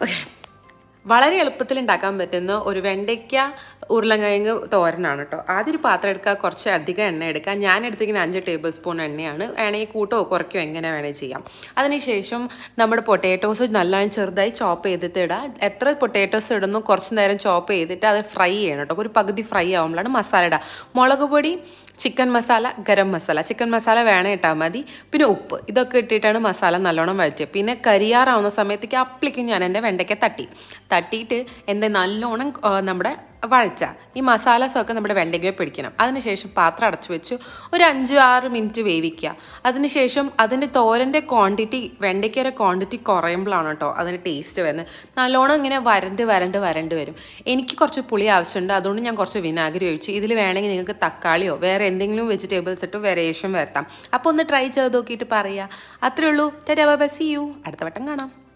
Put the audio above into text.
Okay. വളരെ എളുപ്പത്തിൽ ഉണ്ടാക്കാൻ പറ്റുന്ന ഒരു വെണ്ടയ്ക്ക ഉരുളങ്കിഴങ്ങ് തോരനാണ് കേട്ടോ ആദ്യം ഒരു പാത്രം എടുക്കുക കുറച്ച് അധികം എണ്ണ എടുക്കുക. ഞാൻ എടുത്തിരിക്കുന്ന അഞ്ച് ടേബിൾ സ്പൂൺ എണ്ണയാണ്. വേണമെങ്കിൽ കൂട്ടോ കുറയ്ക്കോ എങ്ങനെ വേണമെങ്കിൽ ചെയ്യാം. അതിനുശേഷം നമ്മുടെ പൊട്ടാറ്റോസ് നല്ലോണം ചെറുതായി ചോപ്പ് ചെയ്തിട്ട് ഇടുക എത്ര പൊട്ടാറ്റോസ് ഇടുന്നു കുറച്ച് നേരം ചോപ്പ് ചെയ്തിട്ട് അത് ഫ്രൈ ചെയ്യണം കേട്ടോ ഒരു പകുതി ഫ്രൈ ആകുമ്പോഴാണ് മസാല ഇടുക. മുളക് പൊടി ചിക്കൻ മസാല ഗരം മസാല ചിക്കൻ മസാല വേണേ ഇട്ടാൽ മതി. പിന്നെ ഉപ്പ് ഇതൊക്കെ ഇട്ടിട്ടാണ് മസാല നല്ലോണം വഴറ്റുക. പിന്നെ കരിയാറാവുന്ന സമയത്തേക്ക് അപ്പളിക്കും ഞാൻ എന്റെ വെണ്ടയ്ക്ക തട്ടി. തട്ടിയിട്ട് എന്താ നല്ലോണം നമ്മുടെ വഴച്ച ഈ മസാലസൊക്കെ നമ്മുടെ വെണ്ടയ്ക്ക് പിടിക്കണം. അതിനുശേഷം പാത്രം അടച്ചു വെച്ചു. ഒരു അഞ്ച് ആറ് മിനിറ്റ് വേവിക്കുക. അതിനുശേഷം അതിന്റെ തോരന്റെ ക്വാണ്ടിറ്റി വെണ്ടയ്ക്കയുടെ ക്വാണ്ടിറ്റി കുറയുമ്പോഴാണ് കേട്ടോ അതിന് ടേസ്റ്റ് വരുന്നത്. നല്ലോണം ഇങ്ങനെ വരണ്ട് വരണ്ട് വരണ്ട് വരും. എനിക്ക് കുറച്ച് പുളി ആവശ്യമുണ്ട്. അതുകൊണ്ട് ഞാൻ കുറച്ച് വിനാഗിരി ഒഴിച്ച്. ഇതിൽ വേണമെങ്കിൽ നിങ്ങൾക്ക് തക്കാളിയോ വേറെ എന്തെങ്കിലും വെജിറ്റബിൾസ് ഇട്ട് വേരിയേഷൻ വരുത്താം. അപ്പോൾ ഒന്ന് ട്രൈ ചെയ്ത് നോക്കിയിട്ട് പറയുക. അത്രയേ ഉള്ളൂ. ടാറ്റാ ബസ് യു അടുത്ത വട്ടം കാണാം.